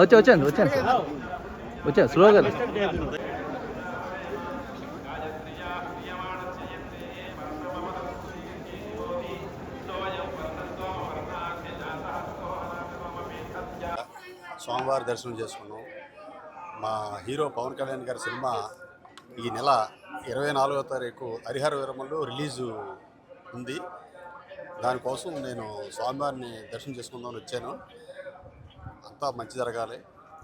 వచ్చా వచ్చాను వచ్చాను వచ్చాను స్లోగా స్వామివారి దర్శనం చేసుకున్నాం. మా హీరో పవన్ కళ్యాణ్ గారి సినిమా ఈ నెల ఇరవై నాలుగో తారీఖు హరిహర విరమలు రిలీజు ఉంది. దానికోసం నేను స్వామివారిని దర్శనం చేసుకుందామని వచ్చాను. అంతా మంచి జరగాలి.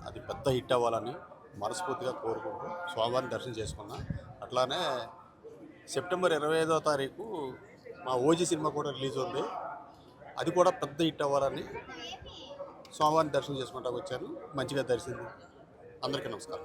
అది పెద్ద హిట్ అవ్వాలని మనస్ఫూర్తిగా కోరుకుంటూ స్వామివారిని దర్శనం చేసుకున్నా. అట్లానే సెప్టెంబర్ ఇరవై ఐదో తారీఖు మా ఓజీ సినిమా కూడా రిలీజ్ ఉంది. అది కూడా పెద్ద హిట్ అవ్వాలని స్వామివారిని దర్శనం చేసుకుంటా వచ్చాను. మంచిగా దర్శింది. అందరికీ నమస్కారం.